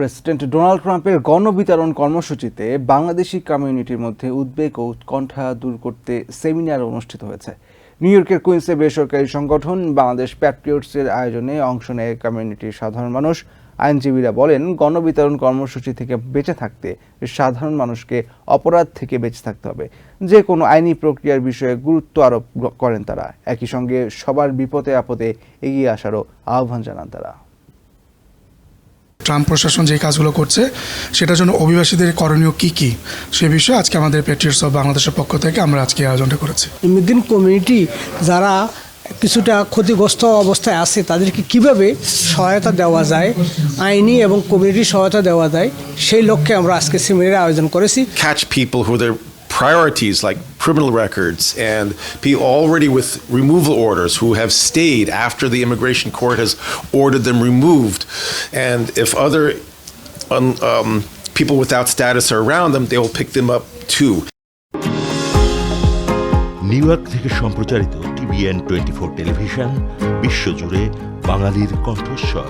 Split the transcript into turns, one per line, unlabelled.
President Donald ট্রাম্পের গণবিতরণ কর্মসূচিতে বাংলাদেশি কমিউনিটির মধ্যে উদ্বেগ ও উৎকণ্ঠা দূর করতে সেমিনার অনুষ্ঠিত হয়েছে। নিউ ইয়র্কের কুইন্সে বেসরকারি সংগঠন বাংলাদেশ প্যাট্রিয়টসের আয়োজনে অংশ নেয় কমিউনিটির সাধারণ মানুষ। আইনজীবীরা বলেন, গণবিতরণ কর্মসূচি থেকে বেঁচে থাকতে সাধারণ মানুষকে অপরাধ থেকে বেঁচে থাকতে হবে। যে কোনো আইনি প্রক্রিয়ার বিষয়ে গুরুত্ব আরোপ করেন তারা। একই সঙ্গে সবার বিপদে আপদে এগিয়ে আসারও আহ্বান জানান তারা।
ট্রাম্প প্রশাসন যে কাজগুলো করছে সেটার জন্য অভিবাসীদের করণীয় কি কি? সে বিষয়ে আজকে আমাদের পেট্রিয়টস অফ বাংলাদেশের পক্ষ থেকে আমরা আজকে আয়োজনটা করেছি।
মিদিন কমিউনিটি যারা কিছুটা ক্ষতিগ্রস্ত অবস্থায় আছে তাদেরকে কীভাবে সহায়তা দেওয়া যায় আইনি এবং কমিউনিটি সহায়তা দেওয়া যায় সেই লক্ষ্যে আমরা আজকে সেমিনারের আয়োজন করেছি।
Catch people who their priorities like criminal records and people already with removal orders who have stayed after the immigration court has ordered them removed and if other um, um, people without status are around them they will pick them up too
New York থেকে সম্প্রচারিত TVN twenty four television বিশ্বজুড়ে বাঙালির কণ্ঠস্বর